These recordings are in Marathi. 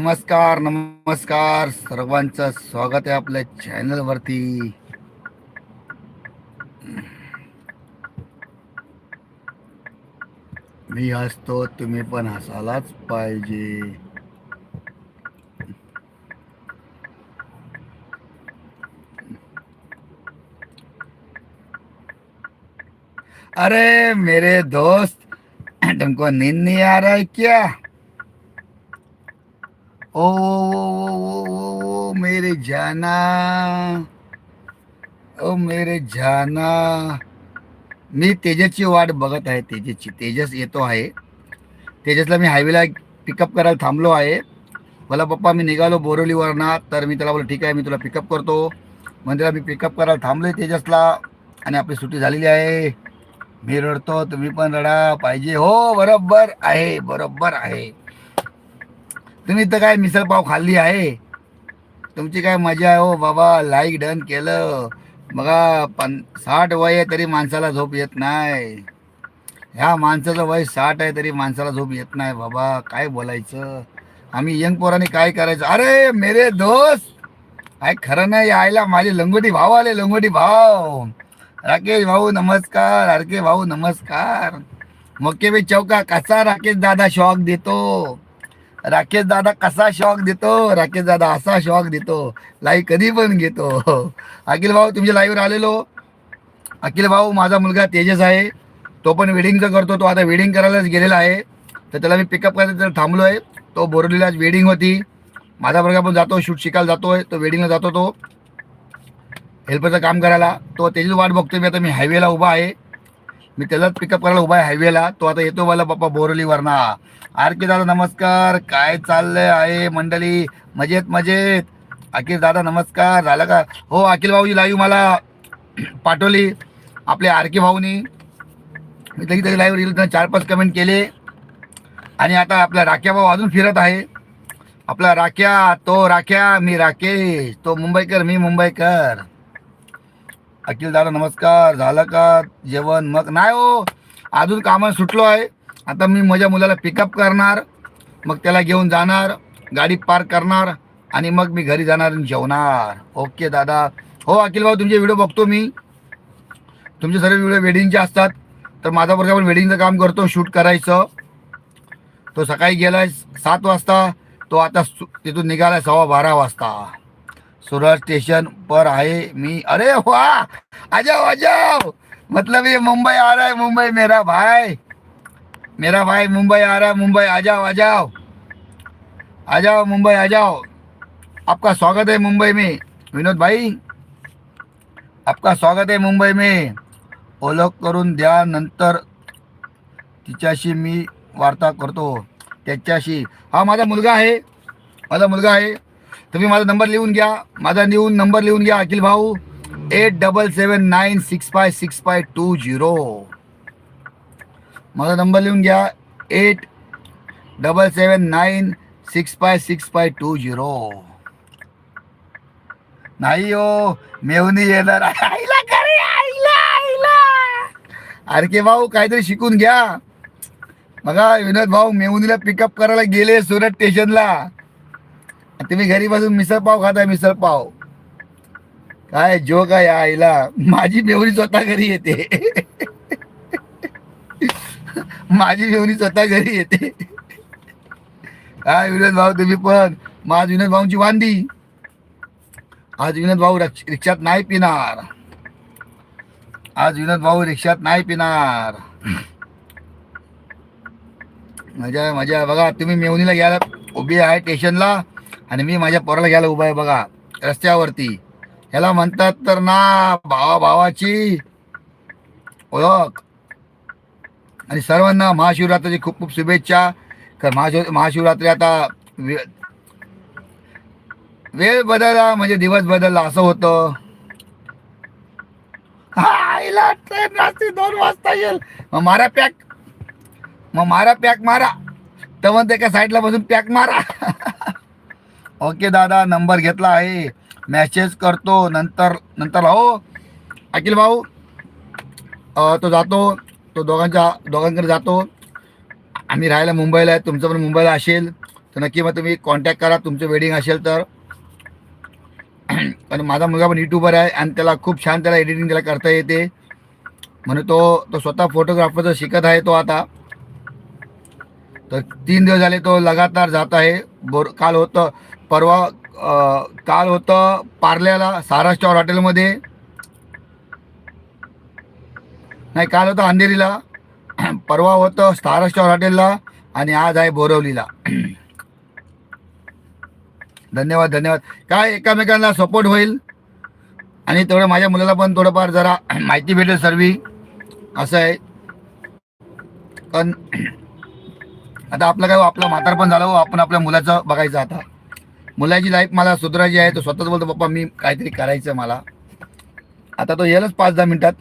नमस्कार नमस्कार. सर्वांचं स्वागत आहे आपल्या चॅनल वरती मी हसतो तुम्ही पण हसायलाच पाहिजे. अरे मेरे दोस्त तुमको नींद नहीं आ रहा है क्या? ओ, ओ, ओ, ओ, ओ, मेरे जाना। ओ मेरे जाना। मी तेजसची वाट बघत आहे तेजसची. तेजस येतो आहे. तेजसला मी हायवेला पिकअप करायला थांबलो आहे. मला पप्पा मी निघालो बोरवलीवरना तर मी त्याला बोललो ठीक आहे मी तुला पिकअप करतो. मंदिरात मी पिकअप करायला थांबलोय तेजसला. आणि आपली सुट्टी झालेली आहे. मी रडतो तुम्ही पण रडा. पाहिजे हो बरोबर आहे बरोबर आहे. तुम्ही तर काय मिसळ पाव खाल्ली आहे? तुमची काय मजा आहे हो बाबा लाईक डन केलं. बघा पन साठ वय आहे तरी माणसाला झोप येत नाही. ह्या माणसाचं वय साठ आहे तरी माणसाला झोप येत नाही बाबा काय बोलायचं? आम्ही यंग पोरांनी काय करायचं? अरे मेरे दोस्त! काय खरं नाही यायला माझे लंगोटी भाऊ आले लंगोटी भाऊ राकेश भाऊ नमस्कार. आरके भाऊ नमस्कार. मक्के बी चौका कसा राकेश दादा शॉक देतो? राकेश दादा कसा शॉक देतो? राकेश दादा असा शॉक देतो. लाईव्ह कधी पण घेतो. अखिल भाऊ तुमच्या लाईव्हवर आलेलो. अखिल भाऊ माझा मुलगा तेजस आहे. तो पण वेडिंगचं करतो. तो आता वेडिंग करायलाच गेलेला आहे. तर त्याला मी पिकअप करायचं तर थांबलो आहे तो बोरवलीला वेडिंग होती. माझा मुलगा पण जातो शूट शिकायला जातोय. तो वेडिंगला जातो तो. हेल्परचं काम करायला. तो त्याची वाट बघतोय. मी आता मी हायवेला उभा आहे. मी त्यालाच पिकअप करायला उभा आहे हायवेला तो आता येतो मला पप्पा बोरवलीवरना आर के दादा नमस्कार. काय चाललंय आहे मंडळी? मजेत मजेत. अखिल दादा नमस्कार. झालं का? हो अखिल भाऊजी लाईव्ह मला पाठवली. आपल्या आर के भाऊनी. मी तरी तरी लाईव्ह रील चार पाच कमेंट केले. आणि आता आपला राख्या भाऊ अजून फिरत आहे. आपला राख्या तो राख्या मी राकेश. तो मुंबईकर मी मुंबईकर. अखिल दादा नमस्कार. झालं का जेवण? मग नाही हो. अजून कामाला सुटलो आहे. आता मी माझ्या मुलाला पिकअप करणार. मग त्याला घेऊन जाणार. गाडी पार्क करणार. आणि मग मी घरी जाणार आणि जेवणार. ओके दादा. हो अखिल भाऊ तुमचे व्हिडिओ बघतो मी. तुमचे सर्व व्हिडिओ वेडिंगचे असतात. तर माझा बरोबर आपण वेडिंगचं काम करतो शूट करायचं. तो सकाळी गेलाय सात वाजता. तो आता सु- तिथून निघालाय सव्वा बारा वाजता. सुरत स्टेशन पर आहे मी। अरे वाह! आ जाओ आ जाओ मतलब ये मुंबई आ रहा है मुंबई मेरा भाई। मेरा भाई मुंबई आ रहा है मुंबई आ जाओ आ जाओ आ जाओ मुंबई आ जाओ आपका स्वागत है मुंबई में। विनोद भाई आपका स्वागत है मुंबई में। ओळख करून द्या नंतर तिच्याशी मी वार्ता करतो त्याच्याशी। हा माझा मुलगा आहे माझा मुलगा आहे। तुम्ही माझा नंबर लिहून घ्या. माझा लिहून नंबर लिहून घ्या अखिल भाऊ. Eight double seven nine six five six five two zero. माझा नंबर लिहून घ्या. Eight double seven nine six five six five two zero. नाही हो मेवणी येणार. आईला करे आईला आईला. अरे के भाऊ काहीतरी शिकून घ्या. बघा विनोद भाऊ मेहुनीला पिकअप करायला गेले सुरत स्टेशनला तुम्ही घरी बसून मिसळ पाव खाताय मिसळ पाव. काय जो काय आईला. माझी बेवरी स्वतः घरी येते. माझी बेवरी स्वतः घरी येते. काय विनोद भाऊ तुम्ही पण. माझ विनोद भाऊंची वांदी. आज विनोद भाऊ रिक्षात नाही पिणार. आज विनोद भाऊ रिक्षात नाही पिणार. मजा मजा. बघा तुम्ही मेवणीला घ्यायला उभी आहे स्टेशनला. आणि मी माझ्या पोराला घ्यायला उभा आहे बघा रस्त्यावरती. ह्याला म्हणतात तर ना भावा भावाची ओळख. आणि सर्वांना महाशिवरात्रीची खूप खूप शुभेच्छा. कारण महाशिव महाशिवरात्री आता वे- वेळ बदलला म्हणजे दिवस बदलला असं होतं. आईला ट्रेन रात्री दोन वाजता येईल. मग मारा पॅक. मग मारा पॅक मारा. तर म्हणते एका साईडला बसून पॅक मारा. ओके दादा नंबर घेतला आहे. मॅसेज करतो नंतर नंतर हो. अखिल भाऊ तो जातो तो दोघांच्या दोघांकडे जातो. आम्ही राहायला मुंबईला आहे तुमचं पण मुंबईला असेल. तर नक्की मग तुम्ही कॉन्टॅक्ट करा तुमचं वेडिंग असेल तर. आणि माझा मुलगा पण युट्यूबर आहे आणि त्याला खूप छान त्याला एडिटिंग त्याला करता येते. म्हणून तो तो स्वतः फोटोग्राफरचं शिकत आहे तो आता. तर तीन दिवस झाले तो लगातार जात आहे. बोर काल होतं परवा काल होतं पार्ल्याला सारा स्टॉर हॉटेलमध्ये. नाही काल होतं अंधेरीला. परवा होतं स्टार स्टॉर हॉटेलला आणि आज आहे बोरवलीला. धन्यवाद धन्यवाद. काय एकामेकांना सपोर्ट होईल? आणि तेवढं माझ्या मुलाला पण थोडंफार जरा माहिती भेटेल सर्वी. असं आहे. पण आता आपलं काय आपला आपलं म्हातार पण झालं हो आपण आपल्या मुलाचं बघायचं आता. मुलाची लाईफ मला सुधारायची आहे तो स्वतःच बोलतो पप्पा मी काहीतरी करायचं मला. आता तो यायलाच पाच दहा मिनटात.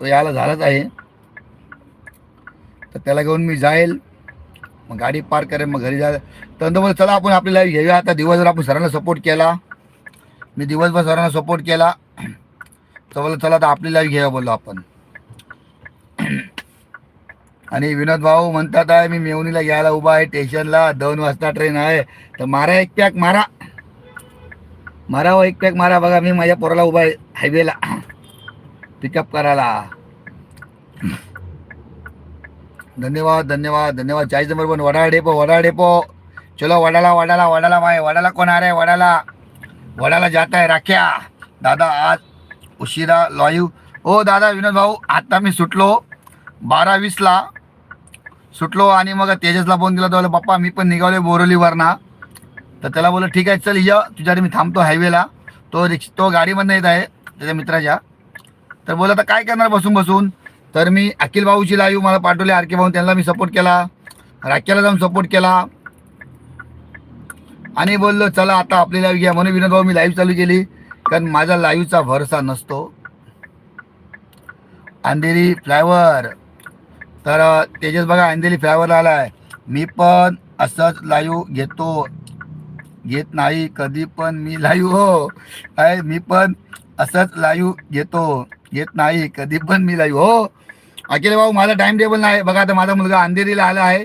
तो यायला झालाच आहे. तर त्याला घेऊन मी जाईल. मग गाडी पार्क करेन मग घरी जायला तर मग बोलतो, चला आपण आपली लाईफ घेऊया. आता दिवसभर आपण सरांना सपोर्ट केला. मी दिवसभर सरांना सपोर्ट केला. तर चला आता आपली लाईफ घेऊया बोललो आपण. आणि विनोद भाऊ म्हणतात आहे मी मेवणीला घ्यायला उभा आहे स्टेशनला. दोन वाजता ट्रेन आहे. तर मारा एक पॅक मारा. मारा हो एक पॅक मारा. बघा मी माझ्या पोराला उभा आहे हायवेला पिकअप करायला. धन्यवाद धन्यवाद धन्यवाद. चाळीस नंबर पण वडाळा डेपो वडाळा डेपो चलो वडाला वडाला वडाला माय वडाला कोण आहे वडाला वडाला जात आहे राख्या. दादा आज उशिरा लॉयू. हो दादा विनोद भाऊ आता मी सुटलो. बारा वीसला सुटलो आणि मग तेजसला फोन दिला तो बोलला, पप्पा मी पण निघालो बोरवलीवरना तर त्याला बोललो ठीक आहे चल या. तुझ्यासाठी मी थांबतो हायवेला तो रिक्ष तो गाडीमधनं येत आहे त्याच्या मित्राच्या. तर बोला आता काय करणार बसून बसून? तर मी अखिल भाऊची लाईव्ह मला पाठवले आर के भाऊ त्यांना मी सपोर्ट केला. राख्याला जाऊन सपोर्ट केला. आणि बोललो चला आता आपली लाईव्ह घ्या. म्हणून विनोद भाऊ मी लाईव्ह चालू केली कारण माझा लाईव्हचा भरसा नसतो. अंधेरी फ्लायवर. तर तेजस बघा अंधेरी फ्लायवर आला आहे मी पण असंच लाईव्ह घेतो. घेत नाही कधी पण मी लाईव्ह हो. काय मी पण असंच लाईव्ह घेतो. घेत नाही कधी पण मी लाईव्ह हो. अखिल भाऊ माझा टाइम टेबल नाही. बघा आता माझा मुलगा अंधेरीला आला आहे.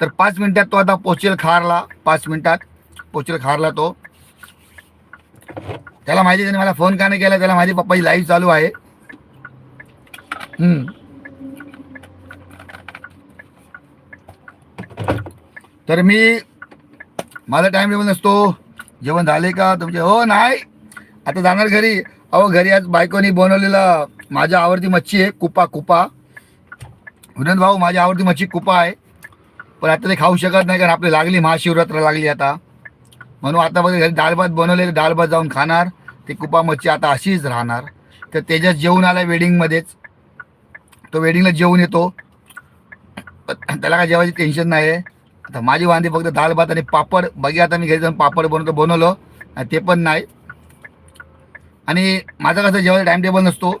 तर पाच मिनिटात तो आता पोचेल खारला. पाच मिनिटात पोचेल खारला तो. त्याला माहिती त्याने मला फोन का नाही केला? त्याला माझी पप्पाची लाईव्ह चालू आहे. तर मी माझा टाइम टेबल नसतो. जेवण झाले का? तुमचे हो नाही. आता जाणार घरी. अहो घरी आज बायकोनी बनवलेलं माझ्या आवडती मच्छी आहे कुपा कुपा. विनोद भाऊ माझी आवडती मच्छी कुपा आहे. पण आता ते खाऊ शकत नाही कारण आपली लागली महाशिवरात्र लागली आता. म्हणून आता बघा घरी डाळ भात बनवले डाळ भात जाऊन खाणार. ती कुपा मच्छी आता अशीच राहणार. तर त्याच्यात जेवण आला वेडिंगमध्येच तो वेडिंगला जेवून येतो. त्याला काय जेवायची टेन्शन नाही आहे आता माझी वांदी फक्त दाल भात आणि पापड. बघी आता मी घरी जाऊन पापड बनवतो बनवलं. ते पण नाही. आणि माझा कसं जेवायचा टाइम टेबल नसतो.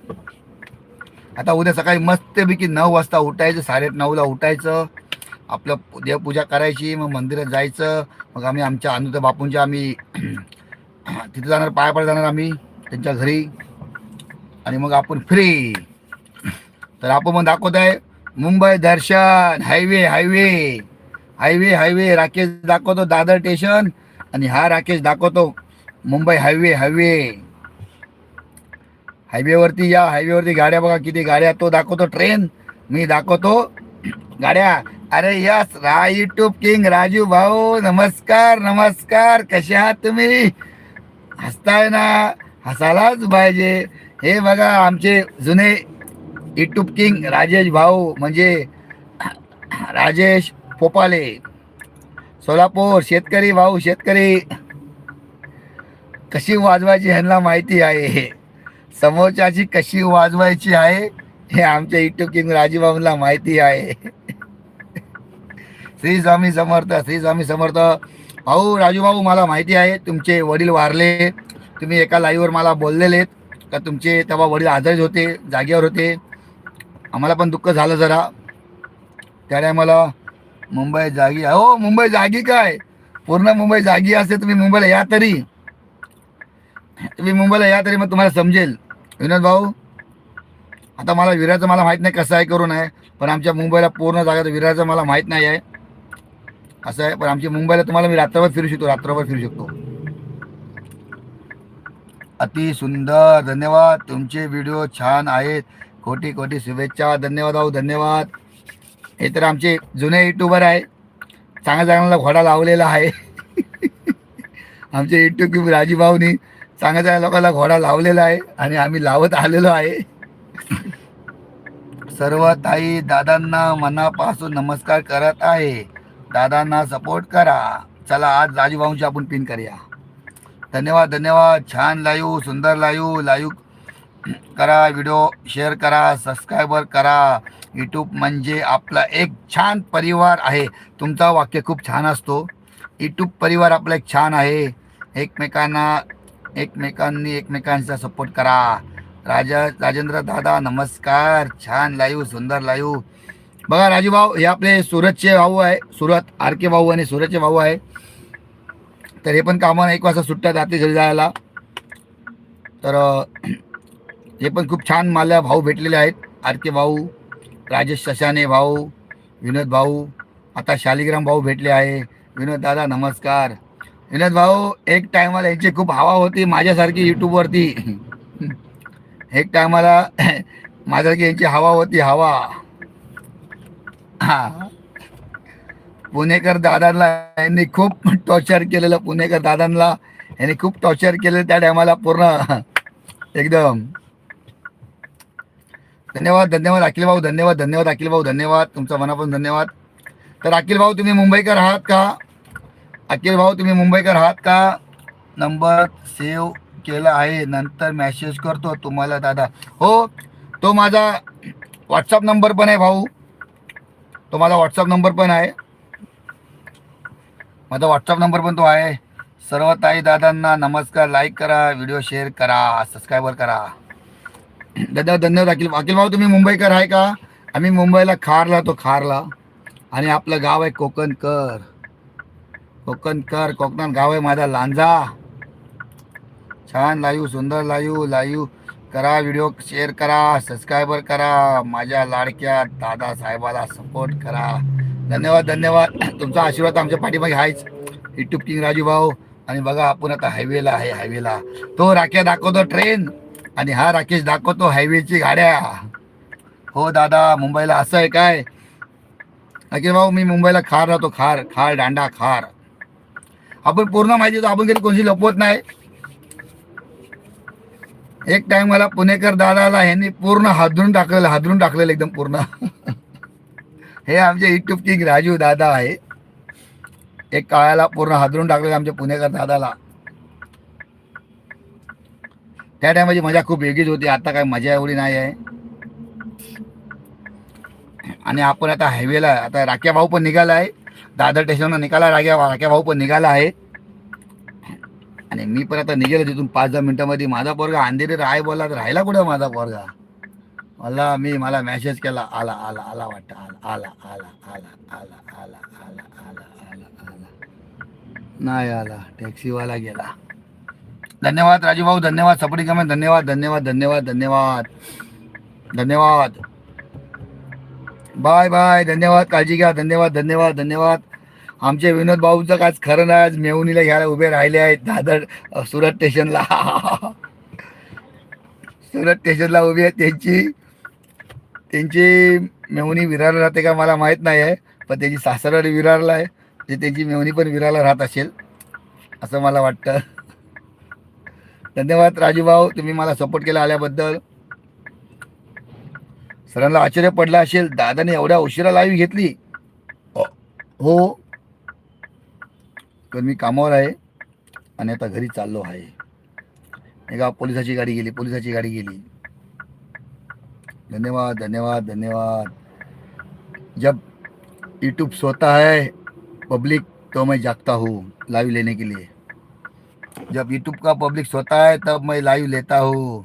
आता उद्या सकाळी मस्तपैकी नऊ वाजता उठायचं साडे नऊला उठायचं. आपलं देवपूजा करायची मग मंदिरात जायचं. मग आम्ही आमच्या अनुता बापूंच्या आम्ही तिथे जाणार पाया पड जाणार आम्ही त्यांच्या घरी. आणि मग आपण फ्री तर आपण मग दाखवत आहे Mumbai Darshan highway highway highway highway Rakesh दाखवतो दादर स्टेशन आणि हा राकेश दाखवतो मुंबई हायवे हायवे. हायवेवरती या हायवेवरती गाड्या बघा किती गाड्या तो दाखवतो ट्रेन मी दाखवतो. गाड्या. अरे यस रा युट्यूब किंग राजू भाऊ नमस्कार नमस्कार. कसे आहात तुम्ही? हसताय ना? हसायलाच पाहिजे. हे बघा आमचे जुने युट्यूब किंग राजेश भाऊ म्हणजे राजेश पोपाले सोलापूर शेतकरी भाऊ शेतकरी. कशी वाजवायची ह्यांना माहिती आहे. समोरच्याची कशी वाजवायची आहे हे आमच्या युट्यूब किंग राजूभाऊला माहिती आहे. श्री स्वामी समर्थ श्री स्वामी समर्थ. भाऊ राजूभाऊ मला माहिती आहे तुमचे वडील वारले. तुम्ही एका लाईव्हवर मला बोललेले का तुमचे तेव्हा वडील आजारी होते जागेवर होते. आम्हाला पण दुःख झालं जरा. त्या टायमाला मुंबई जागी हो मुंबई जागी काय? पूर्ण मुंबई जागी असते तुम्ही मुंबईला या तरी. तुम्ही मुंबईला या तरी मग तुम्हाला समजेल. विनोद भाऊ आता मला विराचं मला माहीत नाही कसं आहे करून आहे. पण आमच्या मुंबईला पूर्ण जागा विराचं मला माहीत नाही आहे. असं आहे? पण आमची मुंबईला तुम्हाला मी रात्रभर फिरू शकतो रात्रभर फिरू शकतो. अति सुंदर. धन्यवाद. तुमचे व्हिडिओ छान आहेत. कोटी कोटी शुभेच्छा. धन्यवाद भाऊ धन्यवाद. हे तर आमचे जुने युट्यूबर आहे. चांगल्या चांगला घोडा लावलेला आहे. आमचे युट्यूब राजीभाऊनी चांगल्या चांगल्या लोकांना घोडा लावलेला आहे आणि आम्ही लावत आलेलो आहे. सर्व ताई दादांना मनापासून नमस्कार करत आहे. दादांना सपोर्ट करा. चला आज राजूभाऊंची आपण पिन करूया. धन्यवाद धन्यवाद. छान लाईव्ह सुंदर लाईव्ह लाईव्ह करा व्हिडिओ शेअर करा सबस्क्रायबर करा. यूट्यूब म्हणजे आपला एक छान परिवार आहे. तुमचा वाक्य खूप छान असतो. यूट्यूब परिवार आपला एक छान आहे. एकमेकांना एकमेकांनी एकमेकांचा सपोर्ट करा. राजा राजेंद्र दादा नमस्कार. छान लाईव्ह सुंदर लाईव्ह बघा राजू भाऊ हे आपले सूरतचे भाऊ आहे. सुरत आर के भाऊ आणि सूरतचे भाऊ आहे. तर हे पण कामं एक वाजता सुट्ट्या रात्री घरी जायला. तर हे पण खूप छान मला भाऊ भेटलेले आहेत. आर के भाऊ राजेश शशाने भाऊ विनोद भाऊ आता शालिग्राम भाऊ भेटले आहे. विनोद दादा नमस्कार. विनोद भाऊ एक टायमाला यांची खूप हवा होती माझ्यासारखी यूट्यूबवरती एक टायमाला माझ्यासारखी यांची हवा होती हवा. हा. पुणेकर दादांना यांनी खूप टॉर्चर केलेलं पुणेकर दादांना यांनी खूप टॉर्चर केलेलं त्या टायमाला पूर्ण एकदम. धन्यवाद धन्यवाद अखिल भाऊ धन्यवाद धन्यवाद अखिल भाऊ धन्यवाद. तुमचा मनापासून धन्यवाद. तर अखिल भाऊ तुम्ही मुंबईकर आहात का? अखिल भाऊ तुम्ही मुंबईकर आहात का? नंबर सेव्ह केला आहे. नंतर मॅसेज करतो तुम्हाला दादा. हो तो माझा व्हॉट्सअप नंबर पण आहे भाऊ. तो माझा व्हॉट्सअप नंबर पण आहे. माझा व्हॉट्सअप नंबर पण तो आहे. सर्व ताई दादांना नमस्कार. लाईक करा व्हिडिओ शेअर करा सबस्क्रायबर करा. दादा धन्यवाद अखिल अखिल भाऊ तुम्ही मुंबईकर आहे का? आम्ही मुंबईला खारला तो खारला. आणि आपलं गाव आहे कोकणकर. कोकणकर कोकणात गाव आहे माझा लांजा. छान लाईव्ह सुंदर लाईव्ह लाईव्ह करा व्हिडिओ शेअर करा सबस्क्रायबर करा माझ्या लाडक्या दादा साहेबाला सपोर्ट करा. धन्यवाद धन्यवाद. तुमचा आशीर्वाद आमच्या पाठीमागे आहेच युट्यूब किंग राजू भाऊ. आणि बघा आपण आता हायवेला आहे हायवेला तो राख्या दाखवतो ट्रेन आणि हा राकेश दाखवतो हायवेची गाड्या. हो दादा मुंबईला असं आहे काय? अखिल भाऊ मी मुंबईला खार राहतो खार खार दांडा खार. आपण पूर्ण माहिती देतो आपण कधी कोणती लपवत नाही. एक टाइम मला पुणेकर दादाला ह्यांनी पूर्ण हादरून टाकलेलं हादरून टाकलेलं एकदम पूर्ण. हे आमचे युट्यूब किंग राजू दादा आहे. एक काळाला पूर्ण हादरून टाकलेलं आमच्या पुणेकर दादाला. त्या टायमाची मजा खूप वेगळीच होती. आता काय मजा एवढी नाही आहे. आणि आपण आता हायवेला आता राख्या भाऊ पण निघाला आहे. दादर स्टेशनला निघाला राख्या राख्या भाऊ पण निघाला आहे. आणि मी पण आता निघेल तिथून पाच दहा मिनिटामध्ये. माझा पोरगा अंधेरी राहाय बोला तर राहिला कुठं माझा पोरगा? मला मी मला मेसेज केला आला आला आला वाटतं आला आला आला आला आला आला आला आला आला आला. नाही आला. टॅक्सीवाला गेला. धन्यवाद राजू भाऊ धन्यवाद सपडी कमेंट धन्यवाद धन्यवाद धन्यवाद धन्यवाद. धन्यवाद. बाय बाय धन्यवाद काळजी घ्या धन्यवाद धन्यवाद धन्यवाद. आमचे विनोद भाऊचं काय खरं नाही आज मेवणीला घ्यायला उभे राहिले आहेत दादर सुरत स्टेशनला. सुरत स्टेशनला उभी आहेत त्यांची. त्यांची मेवणी विरारला राहते का मला माहीत नाही आहे पण त्यांची सासरवाडी विरारला आहे म्हणजे ते त्यांची मेवणी पण विरारला राहत असेल असं मला वाटतं. धन्यवाद राजू भाऊ तुम्ही मला सपोर्ट केला आल्याबद्दल. सरांना आश्चर्य पडलं असेल दादाने एवढ्या उशिरा लाईव्ह घेतली. हो. तर मी कामावर आहे आणि आता घरी चाललो आहे. एका पोलिसाची गाडी गेली पोलिसाची गाडी गेली. धन्यवाद धन्यवाद धन्यवाद. जब यूट्यूब सोता है पब्लिक तो मैं जागता हूँ लाइव लेने के लिए. जब यूट्यूब का पब्लिक सोता है तब मैं लाइव लेता हूँ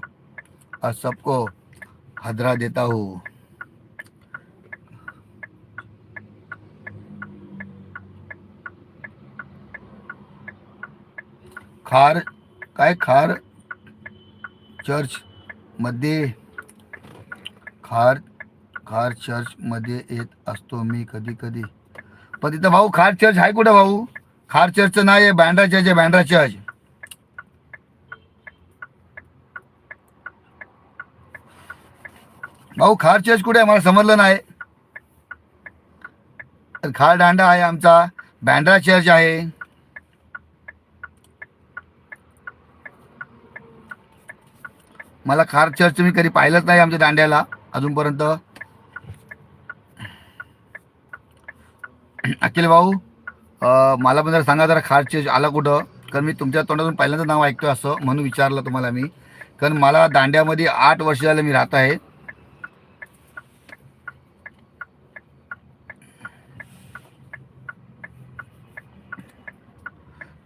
और सबको हदरा देता हूँ। खार काय खार? चर्च मध्ये खार खार चर्च मध्ये येत असतो मी कधी कधी. पण तिथं भाऊ खार चर्च आहे कुठं भाऊ? खार चर्च नाही आहे बँड्रा चर्च आहे बँड्रा चर्च भाऊ खार चर्च कुठे आहे? मला समजलं नाही. तर खार दांडा आहे आमचा. बँड्रा चर्च आहे. मला खार चर्च मी कधी पाहिलंच नाही आमच्या दांड्याला अजूनपर्यंत. अखिल भाऊ मला पण जरा सांगा जरा खार चर्च आला कुठं? कारण मी तुमच्या तोंडातून पहिल्यांदा नाव ऐकतोय असं म्हणून विचारलं तुम्हाला मी. कारण मला दांड्यामध्ये आठ वर्ष झालं मी राहत आहे.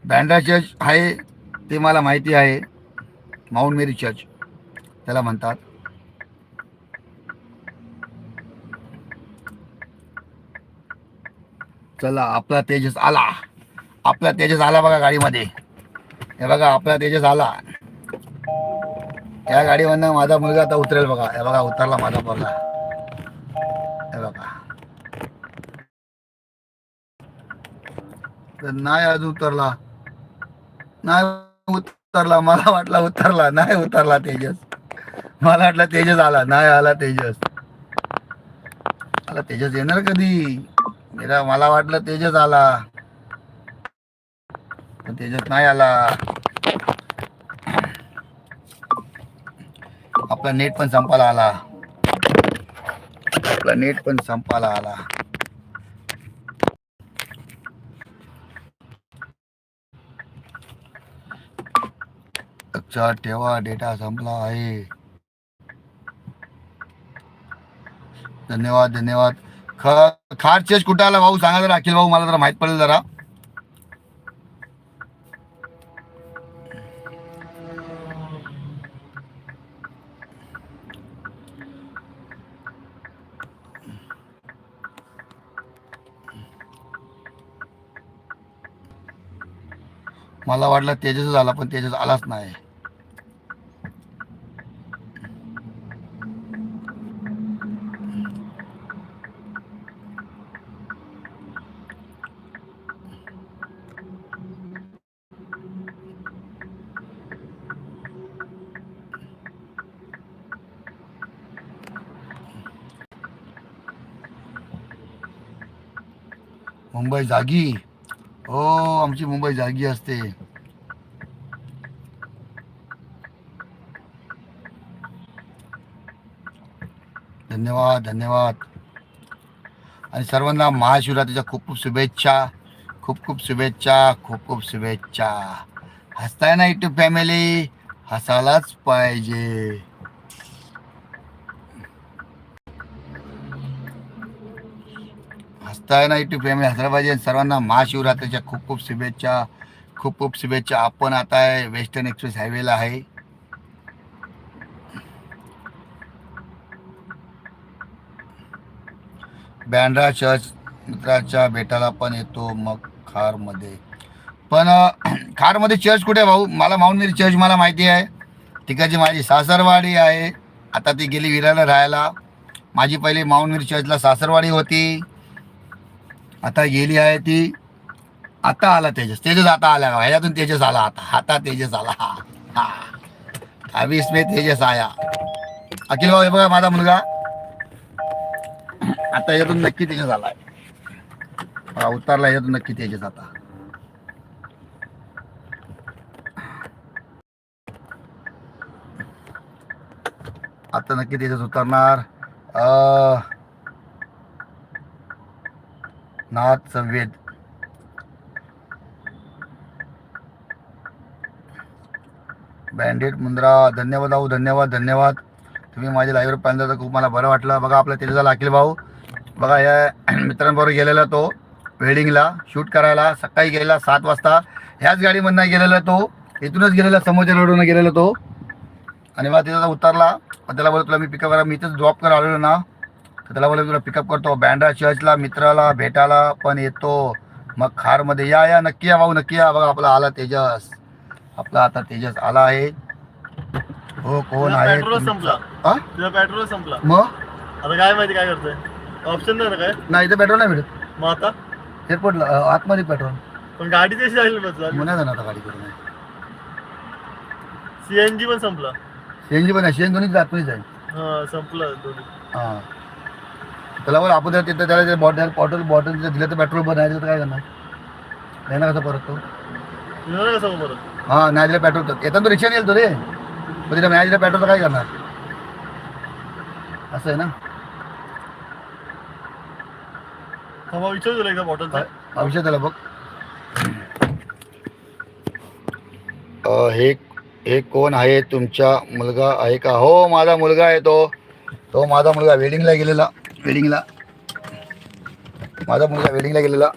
बँड्रा चर्च आहे ते मला माहिती आहे. Mount Mary Church. त्याला म्हणतात. चला आपला तेजस आला. आपला तेजस आला बघा गाडीमध्ये. हे बघा आपला तेजस आला. या गाडीमधनं माझा मुलगा आता उतरेल बघा. हे बघा उतरला माझा पोरगा. हे बघा. तर नाही अजून उतरला. नाही उतरला मला वाटला उतरला नाही उतरला तेजस. मला वाटलं तेजस आला नाही आला तेजस. आला तेजस येणार कधी? मला वाटलं तेजस आला. तेजस नाही आला. आपला नेट पण संपायला आला. आपला नेट पण संपायला आला. लक्षात ठेवा डेटा संपला आहे. धन्यवाद धन्यवाद. ख खार चेस कुठं आला भाऊ? सांगा जरा अखिल भाऊ मला जरा माहीत पडेल जरा. मला वाटलं तेजस आला पण तेजस आलाच नाही. मुंबई जागी. हो आमची मुंबई जागी असते. धन्यवाद धन्यवाद. आणि सर्वांना महाशिवरात्रीच्या खूप खूप शुभेच्छा. खूप खूप शुभेच्छा खूप खूप शुभेच्छा. हसताय ना युट्यूब फॅमिली? हसायलाच पाहिजे. हसताय युट्यूब फॅमिली हसायला पाहिजे सर्वांना महाशिवरात्रीच्या खूप खूप शुभेच्छा खूप खूप शुभेच्छा. आपण आता आहे वेस्टर्न एक्सप्रेस हायवेला आहे. बँड्रा चर्च मित्राच्या बेटाला पण येतो मग खारमध्ये. पण खारमध्ये चर्च कुठे आहे भाऊ? मला माऊंट मेरी चर्च मला माहिती आहे. तिकडची माझी सासरवाडी आहे. आता ती गेली विराला राहायला. माझी पहिली माऊंट मेरी चर्चला सासरवाडी होती. आता गेली आहे ती आता आला तेजस. तेजस आता आला ह्याच्यातून तेजस आला आता. आता तेजस आला. हा हा. अभी मे तेजस आया. अखिल भाऊ हे बघा माझा मुलगा. आता ह्याच्यातून नक्की तेजस आलाय हा, उतरला याच्यातून नक्की तेजस आता. आता नक्की तेजस उतरणार. अं, नाथ संवेद बँडेड मुंद्रा धन्यवाद भाऊ धन्यवाद धन्यवाद. तुम्ही माझ्या लाईव्हवर पाहिलं तर खूप मला बरं वाटलं. बघा आपला तेजसा अखिल भाऊ. बघा या मित्रांबरोबर गेलेला तो वेडिंगला शूट करायला. सकाळी गेलेला सात वाजता. ह्याच गाडीमधनं गेलेला तो इथूनच गेलेला समोरच्या रोडून गेलेला तो. आणि मला तिथं उतरला. त्याला बोलतो तुला मी पिकअप करा मी इथंच ड्रॉप करा आलेलो ना. तर त्याला तुला पिकअप करतो. बँड्रा चर्चला मित्राला भेटायला पण येतो. मग खारमध्ये या या नक्की या भाऊ नक्की या. बघा आपला आला तेजस. आपला आता तेजस आला आहे. हो कोण आहे? पेट्रोल संपला. हा? तुझा पेट्रोल संपला. मग? आता काय माहिती काय करतोय? ऑप्शन नाही ना काय? नाही इथं पेट्रोल नाही भेटत. मग आता? एअरपोर्टला अं, आतमध्ये पेट्रोल पण गाडी जाईल बसला. म्हणा जाणार आता गाडी करून सीएनजी पण संपला. सीएनजी पण आहे. सीएनजी दोन्ही आतमध्ये जाईल हा संपलं दोन्ही. हां. त्याला बोल आपण जर तिथं त्याला बॉटल बॉटल बॉटल तिथं दिलं तर पेट्रोल बंद आहे तर काय करणार? देणार कसं परत तो येणार कसं मग परत? हां नाही दिलं पेट्रोल तर. येताना तो रिक्षाने येईल तो रे. पण तिला नाही दिलं पेट्रोल तर काय करणार? असं आहे ना? थांबा विचारू तुला एकदा बॉटलचा औषध त्याला बघ. अ, हे हे कोण आहे? तुमचा मुलगा आहे का? हो माझा मुलगा आहे तो. तो माझा मुलगा वेडिंगला गेलेला. वेडिंगला माझा मुलगा वेडिंगला गेलेला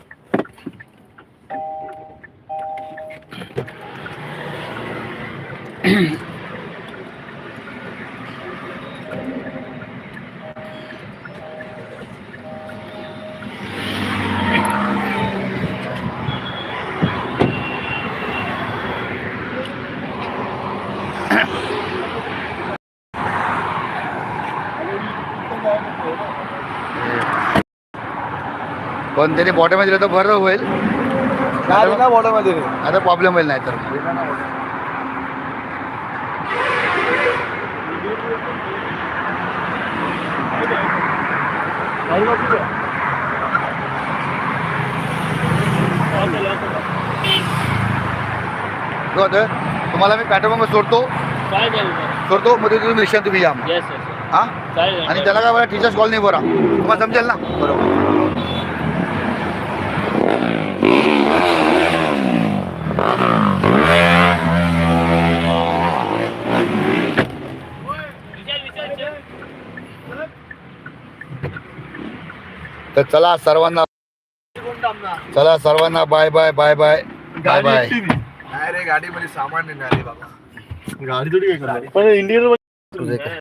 पण त्याने बॉटलमध्ये दिलं तर बरं होईल. बॉटलमध्ये आता प्रॉब्लेम होईल नाही तर? तुम्हाला मी पेट्रोल पंप सोडतो. सोडतो मध्ये तुम्ही रिक्षा तुम्ही या मग. येस हा? आणि त्याला काय बरं टीचर्स कॉल नाही बरा तुम्हाला समजेल ना? बरोबर. तर चला सर्वांना चला सर्वांना bye bye bye bye bye bye नाही रे गाडीमध्ये सामान नाही आले बाबा. गाडी थोडी काय करणार पण इंडियन